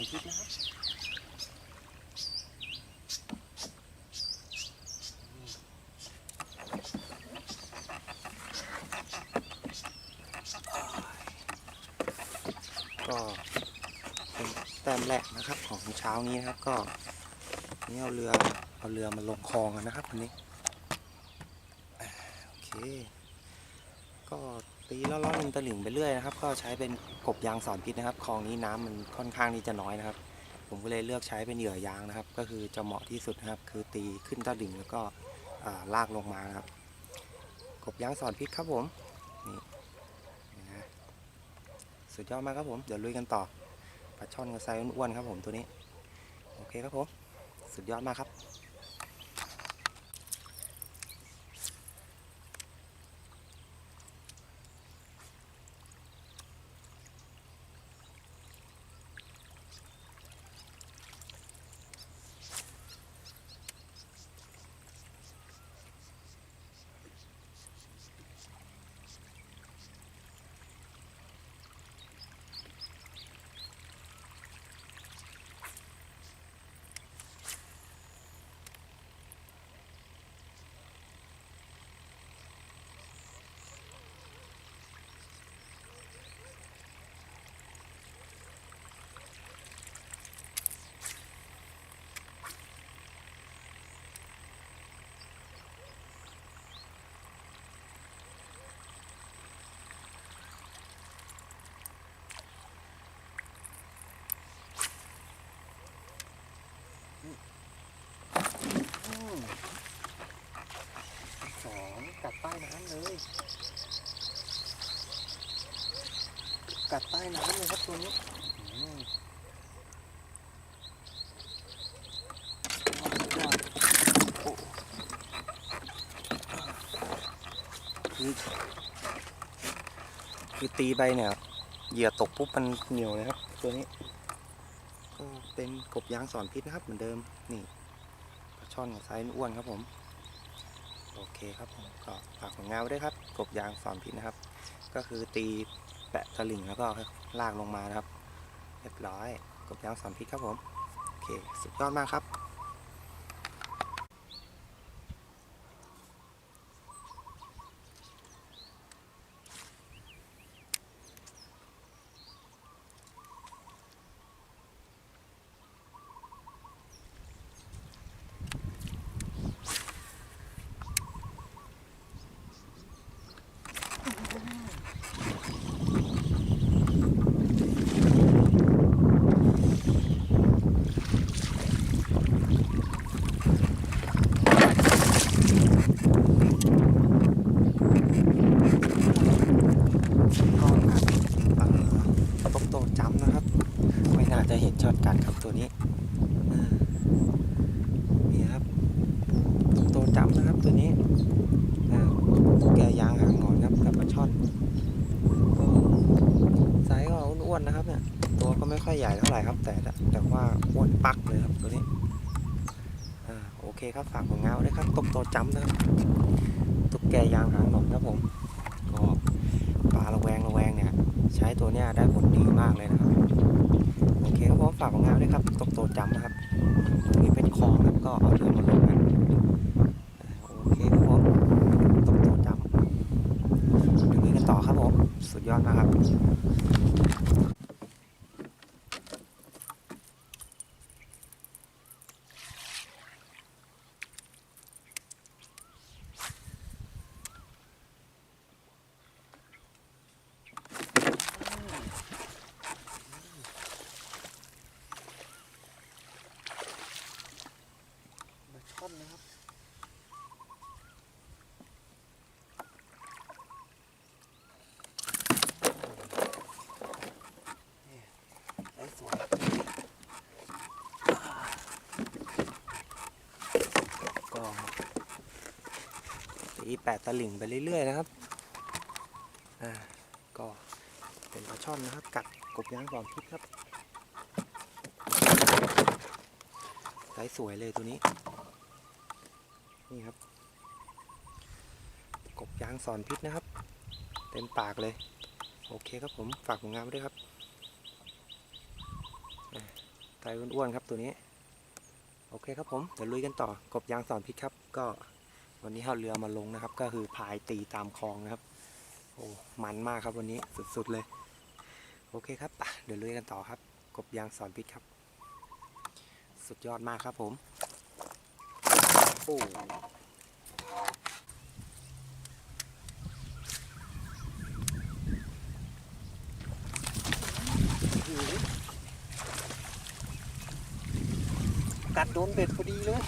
กบยางสารพิษนะครับก็เป็นแต้มแรกนะครับของเช้านี้นะครับก็นี่เอาเรือเอาเรือมาลงคลองกันนะครับวันนี้โอเคก็ ตีล้อๆริมตลิ่งไปเรื่อยนะครับ ก็ใช้เป็นกบยางสอนพิษนะครับคลองนี้น้ำมันค่อนข้างที่จะน้อยนะครับ ผมก็เลยเลือกใช้เป็นเหยื่อยางนะครับ ก็คือจะเหมาะที่สุดนะครับ คือตีขึ้นตลิ่งแล้วก็ลากลงมานะครับ กบยางสอนพิษครับผมนี่นะสุดยอดมากครับผม เดี๋ยวลุยกันต่อปลาช่อนกับไซอ้วนๆครับผมตัวนี้ โอเคครับผม สุดยอดมากครับ อืมสองกัดใต้น้ำ เลยกัดใต้น้ำเลยครับตัวนี้คือคือตีไปเนี่ยเหยื่อตกปุ๊บมันเหนียวเลยครับ ตัวนี้ ก็เป็นกบยางสอนพิษนะครับเหมือนเดิมนี่ปลาช่อนกับไซส์อ้วนครับผม โอเคครับผมก็ฝากผลงานไว้ด้วยครับ กบยางสอนพิษนะครับ ก็คือตีแปะตะลิ่งแล้วก็ลากลงมานะครับ เรียบร้อย กบยางสอนพิษครับผม โอเค สุดยอดมากครับ ก็เอ่อตกโตจำนะครับ ไม่น่าจะ เห็นช็อตกัดครับตัวนี้นี่ครับตกโตจำนะครับตัวนี้แกยางหางงอนครับกับปลาช่อนไซส์ก็อ้วนๆนะครับเนี่ยตัวก็ไม่ค่อยใหญ่เท่าไหร่ครับ แต่แต่ว่าอ้วนปักเลยครับตัวนี้โอเคครับฝากผลงานไว้ด้วยครับตกโตจำนะครับตุ๊กแกยางหางหงอนครับผมก็ปลาระแวงระแวงเนี่ย ใช้ตัวเนี้ยได้ผลดีมากเลยนะครับ โอเคครับผม ฝากของงานด้วยครับตกโตจำนะครับนี่เป็นคลองครับก็เอาเรือมาลงกันโอเคครับผมตกโตจำเดี๋ยวนี้กันต่อครับผมสุดยอดมากครับ มาช่อนนะครับ นี่ไอ้สวยก็ ตีแปะตะลิ่งไปเรื่อยๆนะครับอ่าก็เป็นปลาช่อนนะครับ กัดกบยางก่อนพิษครับไซส์สวยเลยตัวนี้ นี่ครับ กบยางสอนพิษนะครับ เต็มปากเลย โอเคครับผมฝากผลงานไว้ด้วยครับไตอ้วนๆครับตัวนี้ โอเคครับผม เดี๋ยวลุยกันต่อ กบยางสอนพิษครับ ก็ วันนี้เอาเรือมาลงนะครับ ก็คือพายตีตามคลองนะครับ โอ้ มันมากครับวันนี้สุดๆเลย โอเคครับเดี๋ยวลุยกันต่อครับ กบยางสอนพิษครับ สุดยอดมากครับผม โอ้กัดโดนเบ็ดพอดีเลย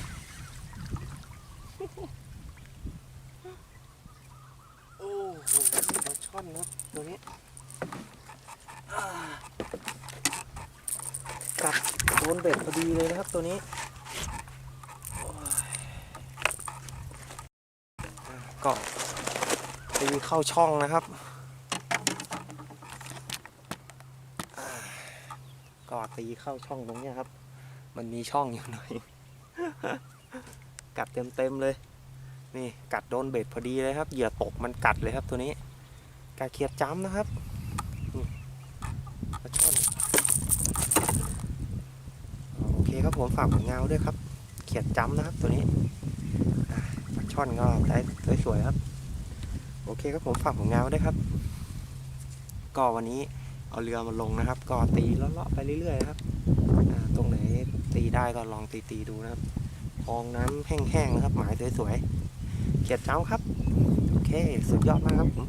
โอ้โหปลา ช่อนครับตัวนี้กัดโดนเบ็ดพอดีเลยนะครับตัวนี้โอ้ยอะก็ตีเข้าช่องนะครับอ่าก็ตีเข้าช่องตรงนี้ครับ มันมีช่องอยู่หน่อย กัดเต็มๆเลย นี่กัดโดนเบ็ดพอดีเลยครับ เหยื่อตกมันกัดเลยครับตัวนี้ กาเขียดจ้ำนะครับปลาช่อนโอเคครับผมฝากผลงานด้วยครับ เขียดจ้ำนะครับตัวนี้ปลาช่อนก็ได้สวยๆครับ โอเคครับผมฝากผลงานด้วยครับ ก็วันนี้เอาเรือมาลงนะครับ ก็ตีเลาะๆไปเรื่อยๆครับตรงไหนตีได้ก็ลองตีๆดูนะครับคลองน้ำแห้งๆนะครับหมายสวยๆ เขียดเจ้าครับ โอเค สุดยอดมากครับผม